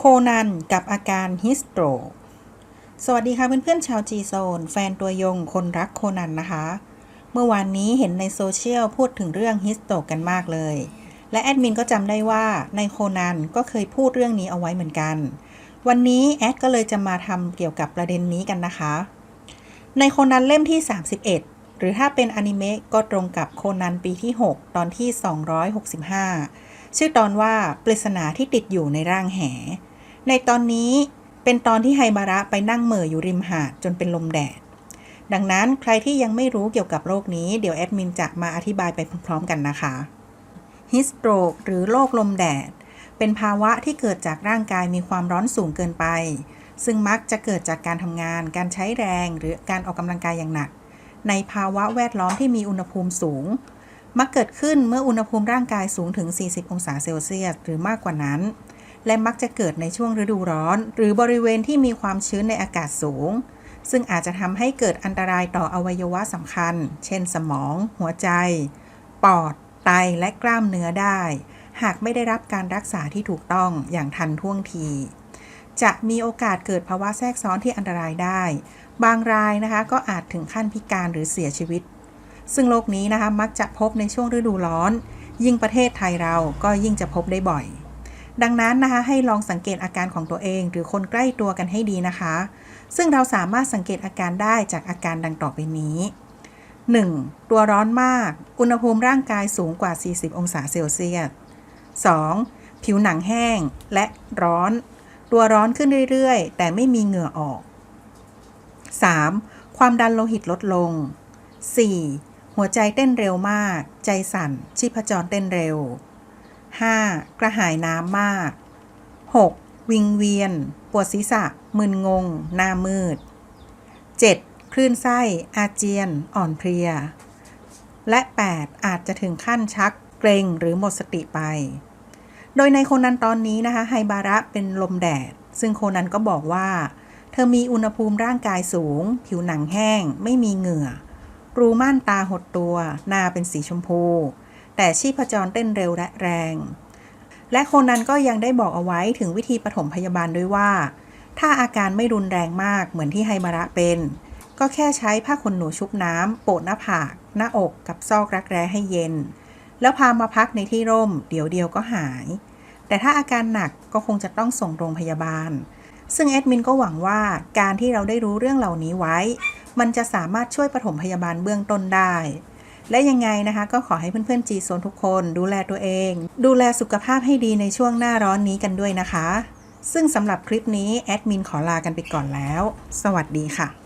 โคนันกับอาการฮิสโตรสวัสดีค่ะเพื่อนๆชาวจีโซน แฟนตัวยงคนรักโคนันนะคะ เมื่อวานนี้เห็นในโซเชียลพูดถึงเรื่องฮิสโตรกกันมากเลย และแอดมินก็จำได้ว่าในโคนันก็เคยพูดเรื่องนี้เอาไว้เหมือนกัน วันนี้แอดก็เลยจะมาทำเกี่ยวกับประเด็นนี้กันนะคะ ในโคนันเล่มที่ 31 หรือถ้าเป็นอนิเมะก็ตรงกับโคนันปีที่ 6 ตอนที่ 265 ชื่อตอนว่าปริศนาที่ติดอยู่ในร่างแห ในตอนนี้เป็นตอนที่ไฮบาระไปนั่งเหม่ออยู่ริมหาดจนเป็นลมแดด ดังนั้นใครที่ยังไม่รู้เกี่ยวกับโรคนี้เดี๋ยวแอดมินจะมาอธิบายไปพร้อมๆกันนะคะฮิสโตรกหรือโรคลมแดด เป็นภาวะที่เกิดจากร่างกายมีความร้อนสูงเกินไป ซึ่งมักจะเกิดจากการทำงาน การใช้แรง หรือการออกกำลังกายอย่างหนัก ในภาวะแวดล้อมที่มีอุณหภูมิสูง มักเกิดขึ้นเมื่ออุณหภูมิร่างกายสูงถึง 40 องศาเซลเซียส หรือมากกว่านั้น และมักจะเกิดในช่วงฤดูร้อน หรือบริเวณที่มีความชื้นในอากาศสูง ซึ่งอาจจะทำให้เกิดอันตรายต่ออวัยวะสำคัญ เช่นสมอง หัวใจ ปอด ไต และกล้ามเนื้อได้ หากไม่ได้รับการรักษาที่ถูกต้องอย่างทันท่วงที จะมีโอกาสเกิดภาวะแทรกซ้อนที่อันตรายได้ บางรายนะคะก็อาจถึงขั้นพิการหรือเสียชีวิต ซึ่งโรคนี้นะคะมักจะพบในช่วงฤดูร้อน ยิ่งประเทศไทยเราก็ยิ่งจะพบได้บ่อย ดังนั้นนะคะให้ลองสังเกตอาการของตัวเอง หรือคนใกล้ตัวกันให้ดีนะคะ ซึ่งเราสามารถสังเกตอาการได้จากอาการดังต่อไปนี้ 1. ตัวร้อนมาก อุณหภูมิร่างกายสูงกว่า 40 องศาเซลเซียส 2. ผิวหนังแห้งและร้อน ตัวร้อนขึ้นเรื่อยๆ แต่ไม่มีเหงื่อออก 3. ความดันโลหิตลดลง 4. หัวใจเต้นเร็วมาก ใจสั่น ชีพจรเต้นเร็ว 5. กระหายน้ำมาก 6. วิงเวียน ปวดศีรษะ มึนงง หน้ามืด 7. คลื่นไส้ อาเจียน อ่อนเพลีย และ 8. อาจจะถึงขั้นชัก เกรงหรือหมดสติไป โดยในโคนันตอนนี้นะคะ ไฮบาระเป็นลมแดด ซึ่งโคนันก็บอกว่า เธอมีอุณหภูมิร่างกายสูง ผิวหนังแห้ง ไม่มีเหงื่อ รูม่านตาหดตัวหน้าเป็นสีชมพู แต่ชีพจรเต้นเร็วและแรง และโคนันก็ยังได้บอกเอาไว้ถึงวิธีปฐมพยาบาลด้วยว่า ถ้าอาการไม่รุนแรงมากเหมือนที่ไฮบาระเป็น ก็แค่ใช้ผ้าขนหนูชุบน้ำโปะหน้าผาก หน้าอกกับซอกรักแร้ให้เย็น แล้วพามาพักในที่ร่ม เดี๋ยวเดียวก็หาย แต่ถ้าอาการหนักก็คงจะต้องส่งโรงพยาบาลซึ่งแอดมินก็หวังว่าการที่เราได้รู้เรื่องเหล่านี้ไว้ มันจะสามารถช่วยปฐมพยาบาลเบื้องต้นได้ และยังไงนะคะ ก็ขอให้เพื่อนๆจีโซนทุกคนดูแลตัวเอง ดูแลสุขภาพให้ดีในช่วงหน้าร้อนนี้กันด้วยนะคะ ซึ่งสำหรับคลิปนี้แอดมินขอลากันไปก่อนแล้ว สวัสดีค่ะ